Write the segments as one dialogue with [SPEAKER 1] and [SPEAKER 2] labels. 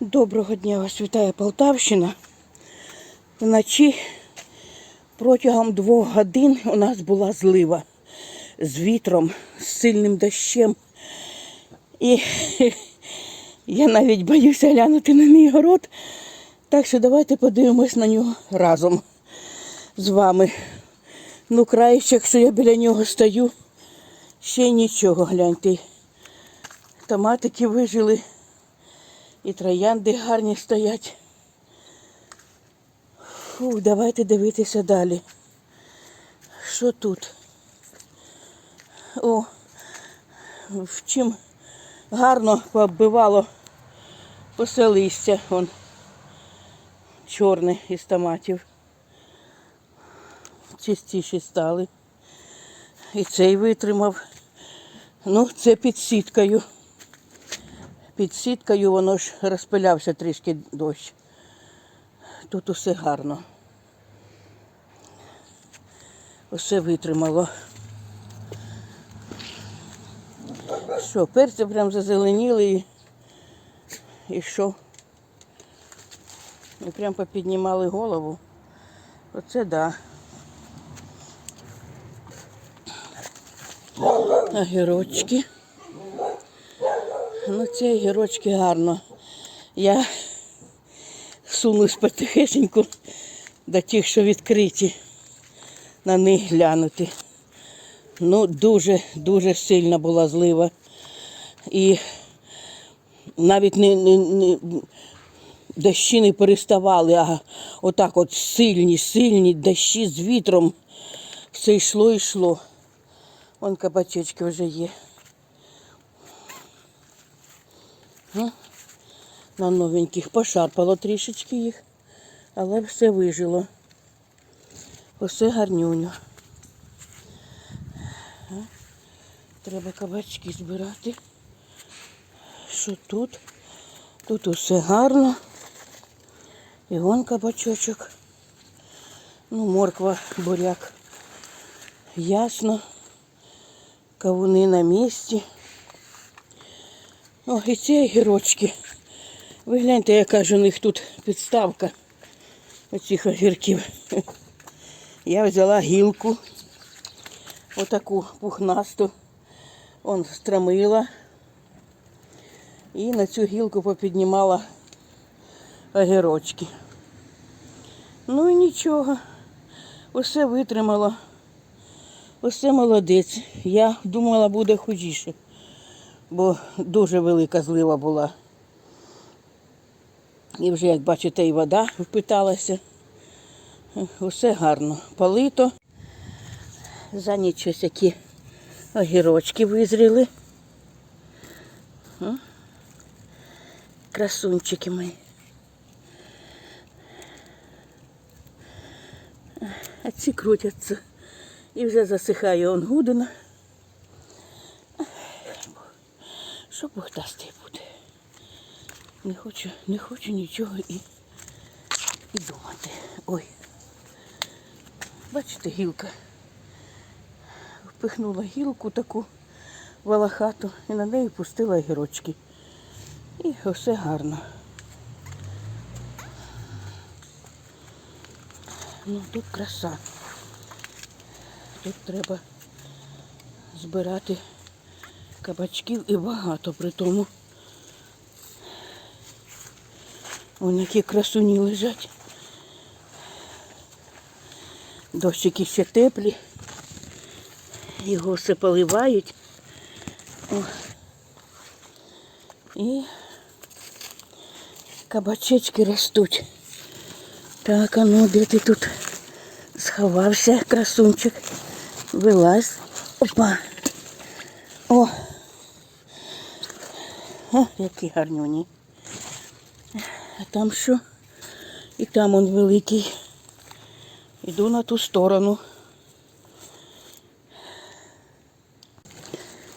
[SPEAKER 1] Доброго дня вас вітає Полтавщина. Вночі протягом двох годин у нас була злива з вітром, з сильним дощем. І я навіть боюся глянути на мій город. Так що давайте подивимось на нього разом з вами. Ну, краєчок, що я біля нього стою, ще нічого, гляньте. Томатики вижили. І троянди гарні стоять. Фу, давайте дивитися далі. Що тут? О, в чим гарно пооббивало все листя, он чорне із томатів. Чистіші стали. І цей витримав. Ну, це під сіткою під сіткою воно ж розпилявся трішки дощ. Тут усе гарно. Усе витримало. Що, перці прям зазеленіли і, і що? І прям попіднімали голову. Оце да. Огірочки. Ну, ці огірочки гарно. Я сунусь потихесеньку до тих, що відкриті, на них глянути. Ну, дуже-дуже сильна була злива. І навіть не, не, не, дощі не переставали, а отак от сильні, сильні дощі з вітром. Все йшло, йшло. Вон кабачечки вже є. На новеньких. Пошарпало трішечки їх, але все вижило. Усе гарнюню. Треба кабачки збирати. Що тут? Тут усе гарно. І вон кабачочок. Ну, морква, буряк. Ясно. Кавуни на місці. О, і ці огірочки. Ви гляньте, яка ж у них тут підставка оцих огірків. Я взяла гілку, отаку пухнасту, он стромила. І на цю гілку попіднімала огірочки. Ну і нічого. Усе витримало. Усе молодець. Я думала, буде худіше, бо дуже велика злива була. І вже, як бачите, і вода впиталася. Усе гарно. Полито. За ніч ось які огірочки визріли. Красунчики мої. А ці крутяться. І вже засихає он гудина. Що і буде. Не хочу, не хочу нічого і, і думати. Ой. Бачите, гілка. Впихнула гілку таку волохату і на неї пустила гірочки. І все гарно. Ну тут краса. Тут треба збирати кабачків і багато при тому. Вон які красуні лежать. Дощики ще теплі. Його все поливають. О. І кабачечки ростуть. Так, а ну де ти тут сховався, красунчик. Вилазь. Опа. О, які гарнюні. А там що? І там он великий. Іду на ту сторону.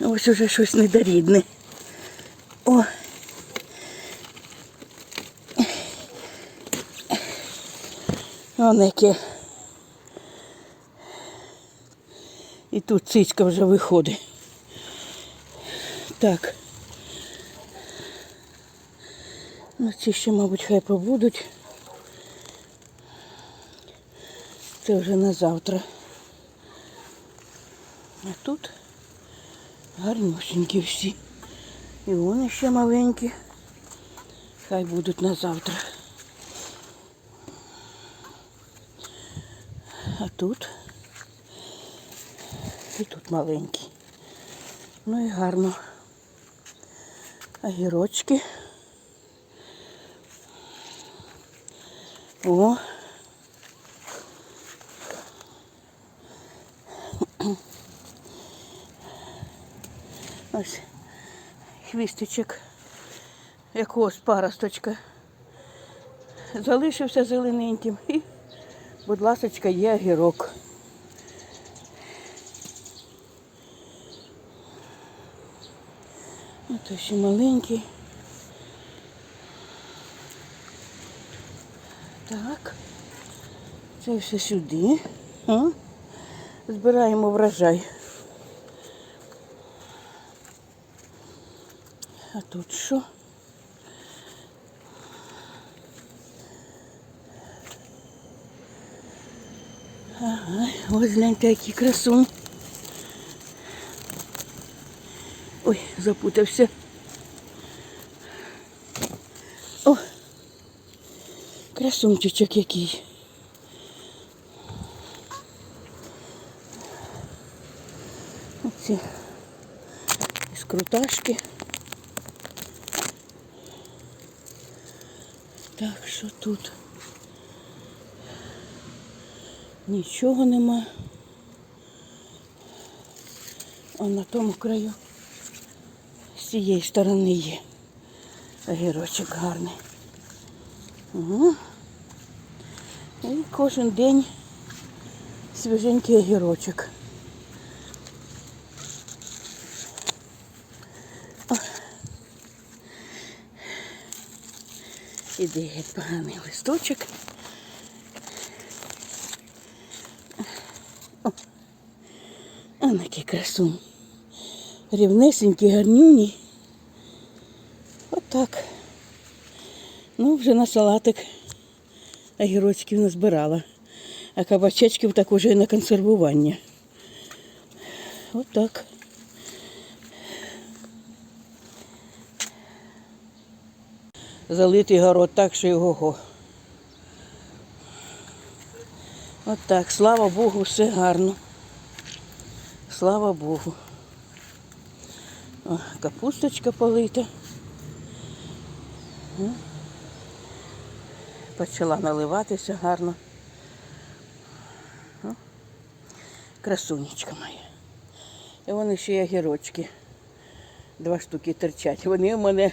[SPEAKER 1] Ось уже щось недорідне. О. Вон яке. І тут цицька вже виходить. Так. Ну, ці ще, мабуть, хай побудуть. Це вже на завтра. А тут гарнюсінькі всі. І вони ще маленькі. Хай будуть на завтра. А тут і тут маленькі. Ну і гарно. Огірочки. О. Ось хвістичок якогось паросточка. Залишився зелененьким і, будь ласочка, є огірок. Ось ще маленький. Так. Це все сюди. А? Збираємо врожай. А тут що? Ага, ось гляньте, який красун. Ой, запутався. Красунчичок який. Оці із круташки. Так, що тут? Нічого нема. А на тому краю з цієї сторони є. Огірочок гарний. Угу. І кожен день свіженький огірочок. О. Геть поганий листочок. О, он який красунь. Рівнесенькі, гарнюні. Отак. Ну, вже на салатик огірочків назбирала. А кабачечків так уже і на консервування. Отак. Залитий город так, що його. го. От так, слава Богу, все гарно. Слава Богу. О, капусточка полита. Почала наливатися гарно. Красунечка моя. І вони ще є огірочки. Два штуки терчать. Вони в мене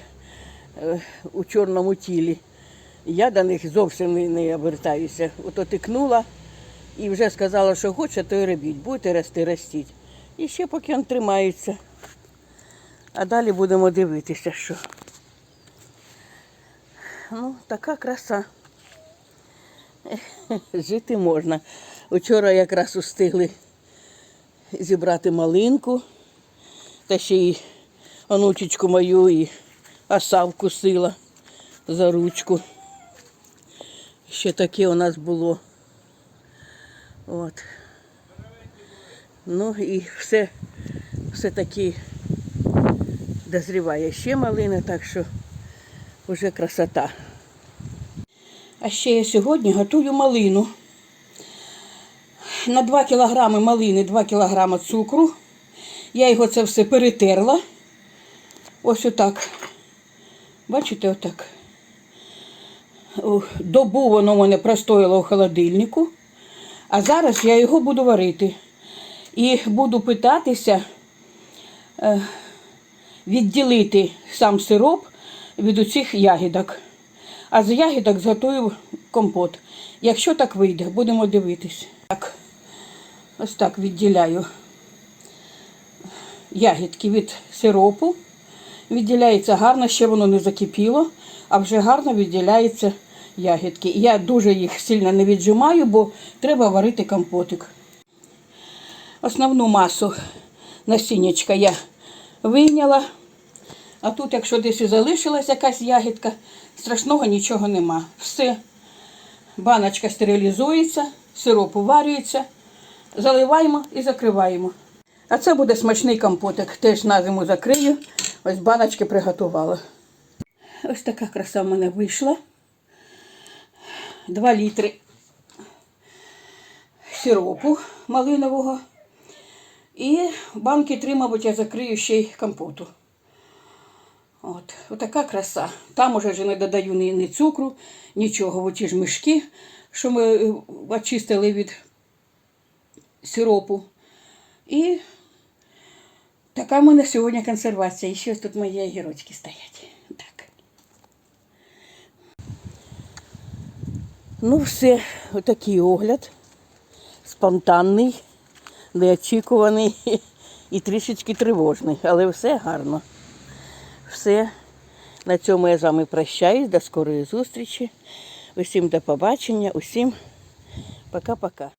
[SPEAKER 1] е, у чорному тілі. Я до них зовсім не, не обертаюся. Ото тикнула і вже сказала, що хоче, то й робіть. Будете рости, ростіть. І ще поки він тримається. А далі будемо дивитися, що. Ну, така краса. Жити можна. Вчора якраз устигли зібрати малинку, та ще й онучечку мою і оса вкусила за ручку. Ще таке у нас було. От. Ну і все, все таки дозріває ще малина, так що вже красота. А ще я сьогодні готую малину. На 2 кілограми малини 2 кілограми цукру. Я його це все перетерла. Ось отак. Бачите, отак. Добу воно мене простояло в холодильнику. А зараз я його буду варити. І буду питатися е, відділити сам сироп від оцих ягідок. А з ягідок зготую компот. Якщо так вийде, будемо дивитись. Так, ось так відділяю ягідки від сиропу. Відділяється гарно, ще воно не закипіло, а вже гарно відділяється ягідки. Я дуже їх сильно не віджимаю, бо треба варити компотик. Основну масу насіннячка я вийняла. А тут, якщо десь і залишилась якась ягідка, страшного нічого нема. Все. Баночка стерилізується, сироп уварюється, заливаємо і закриваємо. А це буде смачний компотик. Теж на зиму закрию. Ось баночки приготувала. Ось така краса в мене вийшла. 2 літри сиропу малинового. І банки три, мабуть, я закрию ще й компоту. От, отака краса. Там уже вже не додаю ні, ні цукру, нічого. Оті ж мішки, що ми е, очистили від сиропу. І така в мене сьогодні консервація. І ще тут мої огірочки стоять. Так. Ну, все, отакий огляд. Спонтанний, неочікуваний і трішечки тривожний, але все гарно. Все. На цьому я з вами прощаюсь. До скорої зустрічі. Усім до побачення, усім пока-пока.